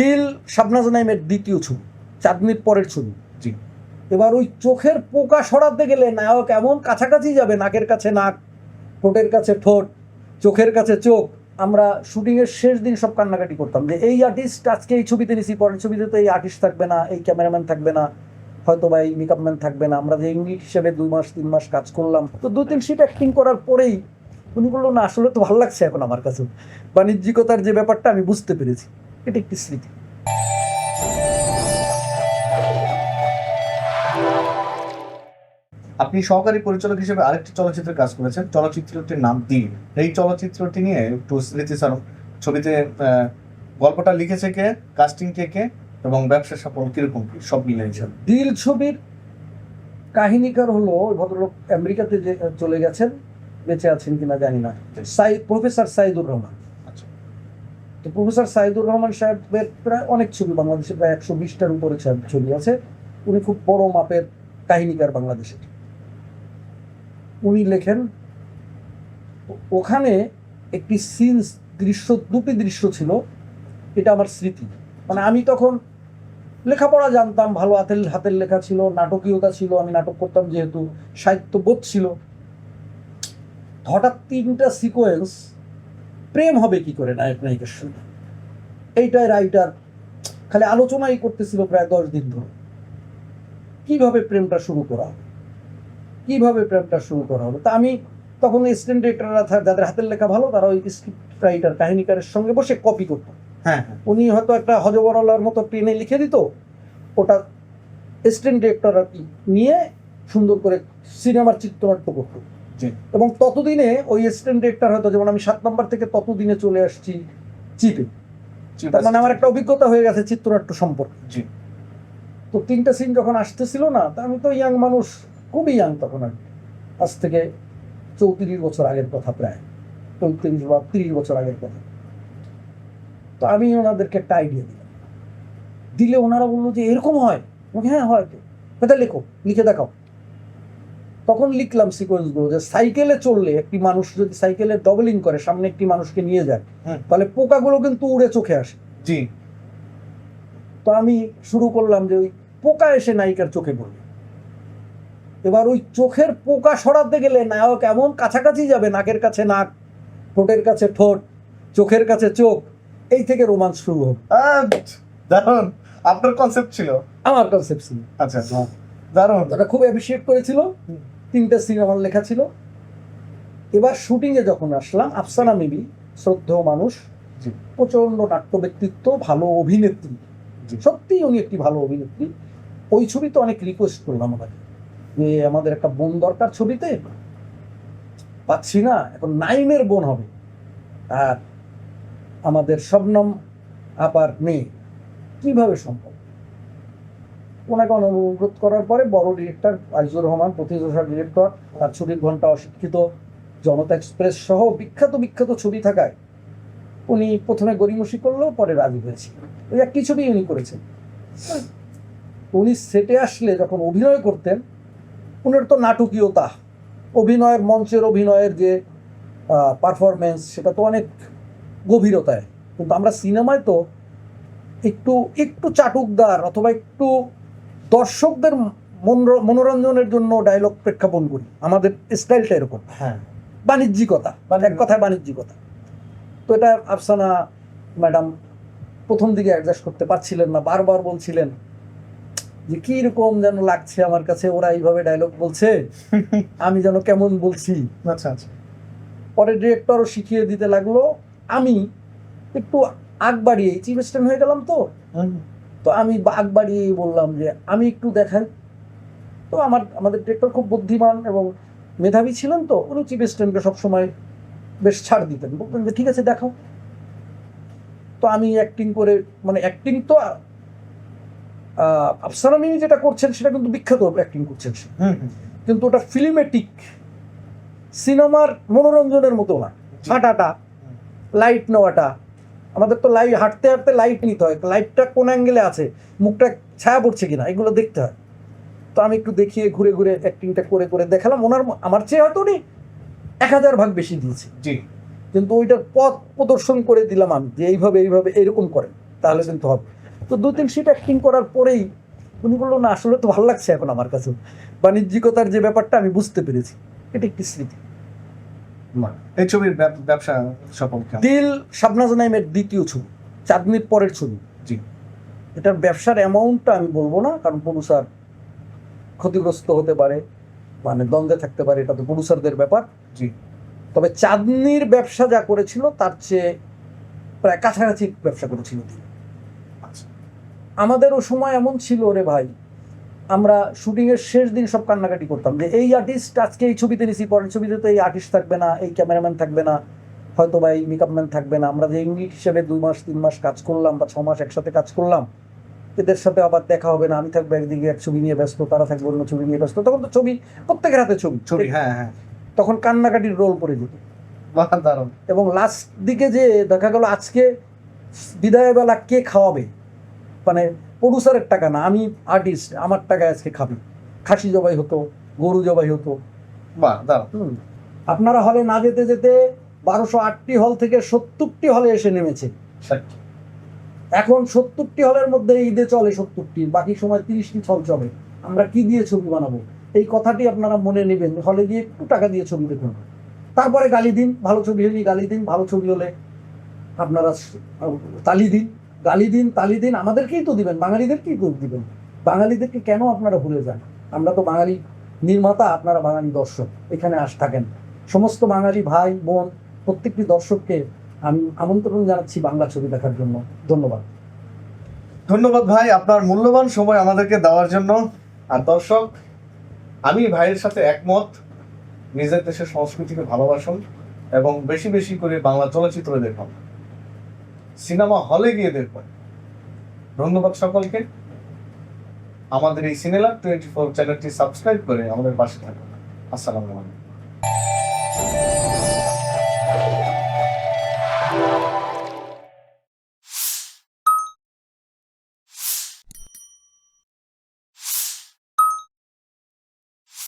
দিল শাবনাজ নাইমের দ্বিতীয় ছবি চাঁদনির পরের ছবি। জি। এবার ওই চোখের পোকা সরাতে গেলে নায়ক এমন কাছাকাছি যাবে নাকের কাছে নাক ঠোঁটের কাছে ঠোঁট চোখের কাছে চোখ। আমরা শুটিংয়ের শেষ দিন সব কান্নাকাটি করতাম যে এই আর্টিস্ট আজকে এই ছবিতে নিছি পরের ছবিতে তো এই আর্টিস্ট থাকবে না এই ক্যামেরাম্যান থাকবে না হয়তো বা এই মেকআপ ম্যান থাকবে না। আমরা যে ইউনিট হিসেবে দুই মাস তিন মাস কাজ করলাম। তো দু তিন সিট অ্যাক্টিং করার পরেই উনি বলল না আসলে তো ভালো লাগছে এখন আমার কাছে বাণিজ্যিকতার যে ব্যাপারটা আমি বুঝতে পেরেছি। এটা একটি স্মৃতি। আপনি সহকারী পরিচালক হিসেবে আরেকটি চলচ্চিত্রে কাজ করেছেন। চলচ্চিত্রটির নাম দিন। এই চলচ্চিত্রটি নিয়ে একটু স্মৃতিচারণ ছবিতে গল্পটা লিখেছে কে কাস্টিং কে কে এবং ব্যবসা সফল কীরকম কি সব মিলিয়েছেন দিল ছবির কাহিনীকার হলো ভদ্রলোক আমেরিকাতে যে চলে গেছেন বেঁচে আছেন কিনা জানি না। সাই প্রফেসর সাইদুর রহমান। তো প্রফেসর সাইদুর রহমান সাহেবের প্রায় অনেক ছবি বাংলাদেশে, প্রায় একশো বিশটার উপরে ছবি- আছে। উনি খুব বড় মাপের কাহিনীকার বাংলাদেশের। উনি লেখেন, ওখানে একটি সিনস দৃশ্য, দুটি দৃশ্য ছিল। এটা আমার স্মৃতি। মানে আমি তখন লেখাপড়া জানতাম, ভালো হাতের হাতের লেখা ছিল, নাটকীয়তা ছিল, আমি নাটক করতাম যেহেতু সাহিত্যবোধ ছিল। হঠাৎ তিনটা সিকোয়েন্স প্রেম হবে কি করে নায়ক নায়িকার সঙ্গে? এইটাই রাইটার খালি আলোচনাই করতেছিল প্রায় দশ দিন ধরে। কীভাবে প্রেমটা শুরু করা হবে? কীভাবে প্রেমটা শুরু করা হবে? তা আমি তখন স্ট্যান্ড ডিরেক্টররা যাদের হাতের লেখা ভালো তারা ওই স্ক্রিপ্ট রাইটার কাহিনীকারের সঙ্গে বসে কপি করতো। হ্যাঁ হ্যাঁ। উনি হয়তো একটা হজবরলার মতো পেনে লিখে দিত ওটা স্ট্যান্ড ডিরেক্টর আর কি নিয়ে সুন্দর করে সিনেমার চিত্রনাট্য করতো। এবং ততদিনে ওই স্ট্যান্ড ডিরেক্টর হয়তো যেমন আমি সাত নম্বর থেকে ততদিনে চলে আসছি চিপে। তার মানে আমার একটা অভিজ্ঞতা হয়ে গেছে চিত্রনাট্য সম্পর্কে। তো তিনটা সিন যখন আসতেছিল না তা আমি তো ইয়াং মানুষ খুবই ইয়াং তখন আর। আজ থেকে চৌত্রিশ বছর আগের কথা প্রায়। চৌত্রিশ বা তিরিশ বছর আগের কথা। তো আমি ওনাদেরকে একটা আইডিয়া দিলাম। দিলে ওনারা বলল যে এরকম হয়? হ্যাঁ হয় তো। এটা লেখো লিখে দেখাও। তখন লিখলাম সিকোয়েন্সগুলো যে সাইকেলে চললে একটি মানুষ যদি সাইকেলে ডবলিং করে সামনে একটি মানুষকে নিয়ে যায়। তাহলে পোকাগুলো কিন্তু উড়ে চোখে আসে। জি। তো আমি শুরু করলাম যে ওই পোকা এসে নায়িকার চোখে পড়বে এবার ওই চোখের পোকা সরাতে গেলে নায়ক এমন কাছাকাছি যাবে নাকের কাছে নাক ঠোঁটের কাছে ঠোঁট চোখের কাছে চোখ এই থেকে রোমান্স শুরু হবে। দারুণ। আপনার কনসেপ্ট ছিল? আমার কনসেপ্ট ছিল। আচ্ছা। দারুণ। ওটা খুব অ্যাপ্রিসিয়েট করেছিল। তিনটে সিন আমার লেখা ছিল। এবার শুটিংয়ে যখন আসলাম আফসানা মেবি শ্রদ্ধেয় মানুষ প্রচণ্ড নাট্য ব্যক্তিত্ব ভালো অভিনেত্রী। সত্যিই উনি একটি ভালো অভিনেত্রী। ওই ছবিতে অনেক রিকোয়েস্ট করলাম ওনাকে যে আমাদের একটা বোন দরকার ছবিতে। পাচ্ছি না এখন নাইমের বোন হবে। আর আমাদের শবনম আপার মেয়ে। কীভাবে সম্ভব? ওনাকে অনুরোধ করার পরে বড় ডিরেক্টর আজিজুর রহমান, প্রতিযোগিতা ডিরেক্টর তার ছবির ঘণ্টা অশিক্ষিত, জনতা এক্সপ্রেস সহ বিখ্যাত বিখ্যাত ছবি থাকায় উনি প্রথমে গরিমসি করলেও পরে রাজি হয়েছে ওই একটি ছবি উনি করেছেন। উনি সেটে আসলে যখন অভিনয় করতেন, উনার তো নাটকীয়তা, অভিনয়ের মঞ্চের অভিনয়ের যে পারফরমেন্স সেটা তো অনেক গভীরতায়। কিন্তু আমরা সিনেমায় তো একটু একটু চাটুকদার অথবা একটু দর্শকদের মনোর- মনোরঞ্জনের জন্য ডায়লগ প্রেক্ষাপন করি। আমাদের স্টাইলটা এরকম। হ্যাঁ। বাণিজ্যিকতা। মানে এক কথায় বাণিজ্যিকতা। তো এটা আফসানা ম্যাডাম প্রথম দিকে অ্যাডজাস্ট করতে পারছিলেন না বারবার বলছিলেন যে কি রকম যেন লাগছে আমার কাছে? ওরা এইভাবে ডায়লগ বলছে। আমি যেন কেমন বলছি? আচ্ছা আচ্ছা। পরে ডিরেক্টরও শিখিয়ে দিতে লাগল। আমি একটু আগ বাড়িয়ে চিফ স্ট্যান্ড হয়ে গেলাম তো। তো আমি বাঘ বাড়িয়ে বললাম যে আমি একটু দেখাই। তো আমার আমাদের ডিরেক্টর খুব বুদ্ধিমান এবং মেধাবী ছিলেন তো উনি চিফ স্ট্যান্ডকে সবসময় বেশ ছাড় দিতেন। বলতেন যে ঠিক আছে দেখাও। তো আমি অ্যাক্টিং করে মানে অ্যাক্টিং তো মিমি যেটা করছেন সেটা কিন্তু বিখ্যাত অ্যাক্টিং করছেন সে। কিন্তু ওটা ফিল্মেটিক সিনেমার মনোরঞ্জনের মতো না। হাঁটাটা লাইট নেওয়াটা আমাদের তো লাইট হাঁটতে হাঁটতে লাইট নিতে হয়। লাইটটা কোন অ্যাঙ্গেলে আছে? মুখটা ছায়া পড়ছে কিনা? এগুলো দেখতে হয়। তো আমি একটু দেখিয়ে ঘুরে ঘুরে অ্যাক্টিংটা করে করে দেখালাম। ওনার আমার চেয়ে হয়তো উনি এক হাজার ভাগ বেশি দিয়েছে। জি। কিন্তু ওইটার পথ প্রদর্শন করে দিলাম আমি যে এইভাবে এইভাবে এরকম করেন তাহলে কিন্তু হবে। তো দু তিন সিট অ্যাক্টিং করার পরেই উনি বলল না আসলে তো ভালো লাগছে এখন আমার কাছে বাণিজ্যিকতার যে ব্যাপারটা আমি বুঝতে পেরেছি। এটা একটি স্মৃতি। এই ছবির ব্যব- ব্যবসা সফল দিল শাবনাজ নাইমের দ্বিতীয় ছবি চাঁদনির পরের ছবি। জি। এটার ব্যবসার অ্যামাউন্টটা আমি বলব না কারণ প্রডিউসার ক্ষতিগ্রস্ত হতে পারে মানে দ্বন্দ্বে থাকতে পারে এটা তো প্রডিউসারদের ব্যাপার। জি। তবে চাঁদনির ব্যবসা যা করেছিল তার চেয়ে প্রায় কাছাকাছি ব্যবসা করেছিল। আচ্ছা। আমাদেরও সময় এমন ছিল রে ভাই আমরা শুটিং এর শেষ দিন সব কান্নাকাটি করতাম যে এই আর্টিস্ট আজকে এই ছবিতে নিছি পরের ছবিতে তো এই আর্টিস্ট থাকবে না এই ক্যামেরাম্যান থাকবে না হয়তো বা এই মেকআপ ম্যান থাকবে না। আমরা যে ইউনিট হিসেবে দুই মাস তিন মাস কাজ করলাম বা ছ মাস একসাথে কাজ করলাম এদের সাথে আবার দেখা হবে না আমি থাকব একদিকে এক ছবি নিয়ে ব্যস্ত তারা থাকবে অন্য ছবি নিয়ে ব্যস্ত তখন তো ছবি প্রত্যেকের হাতে ছবি ছবি। হ্যাঁ হ্যাঁ। তখন কান্নাকাটির রোল পড়ে যেত। এবং লাস্ট দিকে যে দেখা গেল আজকে বিদায়বেলা কে খাওয়াবে? মানে প্রডিউসারের টাকা না আমি আর্টিস্ট আমার টাকা আজকে খাবি। খাসি জবাই হতো গরু জবাই হতো। দারুণ আপনারা হলে না যেতে যেতে বারোশো আটটি হল থেকে সত্তরটি হলে এসে নেমেছে। এখন সত্তরটি হলের মধ্যে ঈদে চলে সত্তরটি বাকি সময় তিরিশটি হল চলে। আমরা কি দিয়ে ছবি বানাবো? এই কথাটি আপনারা মনে নেবেন হলে গিয়ে একটু টাকা দিয়ে ছবি দেখুন। তারপরে গালি দিন ভালো ছবি হলে গালি দিন ভালো ছবি হলে আপনারা তালি দিন। গালি দিন তালি দিন আমাদেরকেই তো দিবেন, বাঙালিদেরকেই তো দিবেন। বাঙালিদেরকে কেন আপনারা ভুলে যান? আমরা তো বাঙালি নির্মাতা, আপনারা বাঙালি দর্শক, এখানে আস থাকেন। সমস্ত বাঙালি ভাই, বোন, প্রত্যেকটি দর্শককে আমি আমন্ত্রণ জানাচ্ছি বাংলা ছবি দেখার জন্য। ধন্যবাদ। ধন্যবাদ ভাই, আপনার মূল্যবান সময় আমাদেরকে দেওয়ার জন্য। আর দর্শক, আমি ভাইয়ের সাথে একমত। নিজের দেশের সংস্কৃতিকে ভালোবাসুন এবং বেশি বেশি করে বাংলা চলচ্চিত্র দেখুন। সিনেমা হলে গিয়ে দেখবেন। ধন্যবাদ সকলকে। আমাদের এই সিনেলার টোয়েন্টি ফোর চ্যানেলটি সাবস্ক্রাইব করে আমাদের পাশে থাকুন। আসসালামু আলাইকুম।